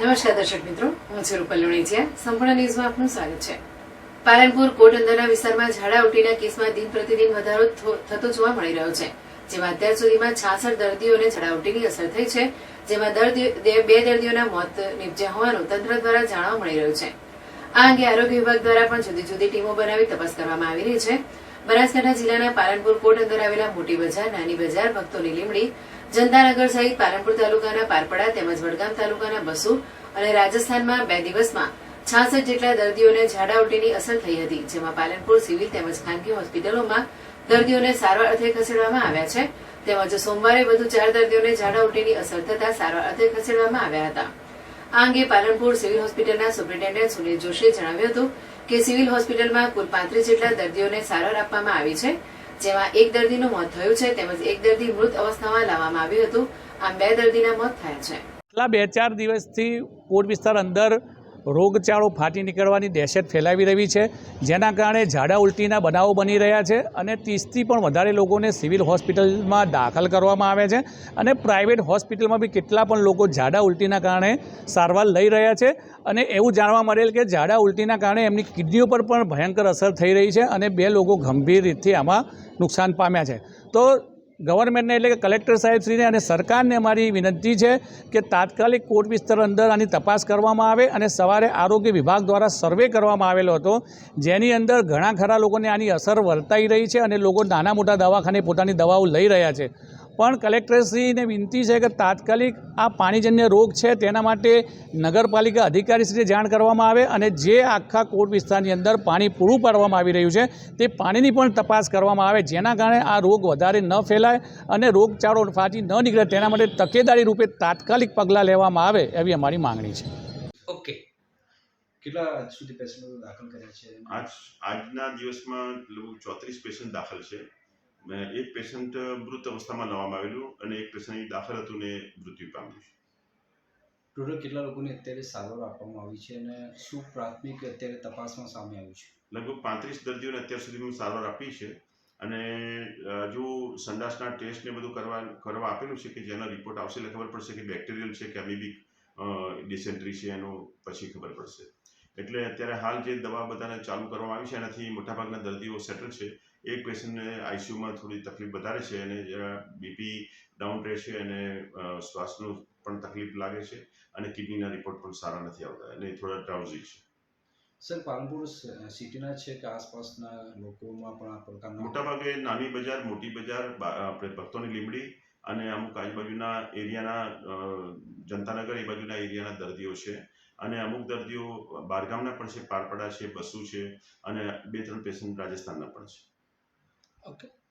નમસ્કાર દર્શક મિત્રો, હું છું રૂપલ લુણીચિયા સંપૂર્ણ ન્યૂઝમાં આપનું સ્વાગત છે. પાલનપુર કોટ અંદરના વિસ્તારમાં ઝાડા ઉટીના કેસમાં દિન પ્રતિદિન વધારો થતો જોવા મળી રહ્યો છે, જેમાં અત્યાર સુધીમાં છાસઠ દર્દીઓને ઝાડા ઉટીની અસર થઈ છે, જેમાં બે દર્દીઓના મોત નિપજ્યા હોવાનું તંત્ર દ્વારા જાણવા મળી રહ્યું છે. આ અંગે આરોગ્ય વિભાગ દ્વારા પણ જુદી જુદી ટીમો બનાવી તપાસ કરવામાં આવી રહી છે. બનાસકાંઠા જિલ્લાના પાલનપુર કોટ અંદર આવેલા મોટી બજાર, નાની બજાર, ભક્તોની લીમડી, જનતાનગર સહિત પાલનપુર તાલુકાના પારપડા તેમજ વડગામ તાલુકાના બસુ અને રાજસ્થાનમાં બે દિવસમાં છાસઠ જેટલા દર્દીઓને ઝાડા અસર થઈ હતી, જેમાં પાલનપુર સિવિલ તેમજ ખાનગી હોસ્પિટલોમાં દર્દીઓને સારવાર અર્થે ખસેડવામાં આવ્યા છે. તેમજ સોમવારે વધુ ચાર દર્દીઓને ઝાડા અસર થતા સારવાર અર્થે ખસેડવામાં આવ્યા હતા. આ અંગે પાલનપુર સિવિલ હોસ્પિટલના સુપ્રિન્ટેન્ડન્ટ સુનિલ જોશીએ જણાવ્યું હતું કે સિવિલ હોસ્પિટલમાં કુલ પાંત્રીસ જેટલા દર્દીઓને સારવાર આપવામાં આવી છે, જેમાં એક દર્દીનું મોત થયું છે તેમજ એક દર્દી મૃત અવસ્થામાં લાવવામાં આવ્યું હતું. આમ બે દર્દીના મોત થયા છે. છેલ્લા બે ચાર દિવસથી કોટ વિસ્તાર અંદર રોગચાળો ફાટી નીકળવાની દહેશત ફેલાવી રહી છે. જેના કારણે ઝાડા ઉલટીના બનાવો બની રહ્યા છે અને ત્રીસથી પણ વધારે લોકોને સિવિલ હોસ્પિટલમાં દાખલ કરવામાં આવે છે અને પ્રાઇવેટ હોસ્પિટલમાં બી કેટલા પણ લોકો ઝાડા ઉલટીના કારણે સારવાર લઈ રહ્યા છે અને એવું જાણવા મળેલ કે ઝાડા ઉલટીના કારણે એમની કિડનીઓ પર પણ ભયંકર અસર થઈ રહી છે અને બે લોકો ગંભીર રીતથી આમાં નુકસાન પામ્યા છે. તો ગવર્મેન્ટને એટલે કે કલેક્ટર સાહેબશ્રીને અને સરકારને મારી વિનંતી છે કે તાત્કાલિક કોર્ટ વિસ્તાર અંદર આની તપાસ કરવામાં આવે અને સવારે આરોગ્ય વિભાગ દ્વારા સર્વે કરવામાં આવેલો હતો, જેની અંદર ઘણા ખરા લોકોને આની અસર વર્તાઈ રહી છે અને લોકો નાના મોટા દવાખાને પોતાની દવાઓ લઈ રહ્યા છે. પણ કલેક્ટરશ્રીને વિનંતી છે કે તાત્કાલિક આ પાણીજન્ય રોગ છે તેના માટે નગરપાલિકા અધિકારીશ્રીને જાણ કરવામાં આવે અને જે આખા કોટ વિસ્તારની અંદર પાણી પૂરું પાડવામાં આવી રહ્યું છે તે પાણીની પણ તપાસ કરવામાં આવે જેના કારણે આ રોગ વધારે ન ફેલાય અને રોગચાળો ફાટી ન નીકળે તેના માટે તકેદારી રૂપે તાત્કાલિક પગલાં લેવામાં આવે એવી અમારી માંગણી છે. ઓકે. કેટલા આજ સુધી પેશન્ટો દાખલ કર્યા છે? આજ આજના દિવસમાં લગભગ ચોત્રીસ પેશન્ટ દાખલ છે. એક પેશન્ટ મૃત અવસ્થામાં લાવવામાં આવેલું અને એક પેશન્ટ દાખલ હતું ને મૃત્યુ પામ્યું છે. ટોટલ કેટલા લોકોને અત્યારે સારવાર આપવામાં આવી છે અને શું પ્રાથમિક અત્યારે તપાસમાં સામે આવ્યું છે? લગભગ પાંત્રીસ દર્દીઓને અત્યાર સુધીમાં સારવાર આપી છે અને જો સંડાસના ટેસ્ટ ને બધું કરવા કરવા આપેલું છે કે જેનો રિપોર્ટ આવશે એટલે ખબર પડશે કે બેક્ટેરિયલ છે કે અમીબિક ડિસેન્ટ્રી છે એનો પછી ખબર પડશે. એટલે અત્યારે હાલ જે દવા બધાને ચાલુ કરવામાં આવી છે એનાથી મોટાભાગના દર્દીઓ સેટલ છે. એક પેશન્ટને આઈસીયુમાં થોડી તકલીફ વધારે છે અને જરા બીપી ડાઉન રહે છે અને શ્વાસનું પણ તકલીફ લાગે છે અને કિડનીના રિપોર્ટ પણ સારા નથી આવતા અને થોડા ડ્રાઉઝી છે. સર પાલનપુર સિટીના છે કે આસપાસના લોકોમાં પણ આ પ્રકારના મોટાભાગે નાની બજાર મોટી બજાર આપણે ભક્તોની લીમડી અને અમુક આજુબાજુના એરિયાના જનતાનગર એ બાજુના એરિયાના દર્દીઓ છે અને અમુક દર્દીઓ બહારગામના પણ છે પારપડા છે બસુ છે અને બે ત્રણ પેશન્ટ રાજસ્થાનના પણ છે. ઓકે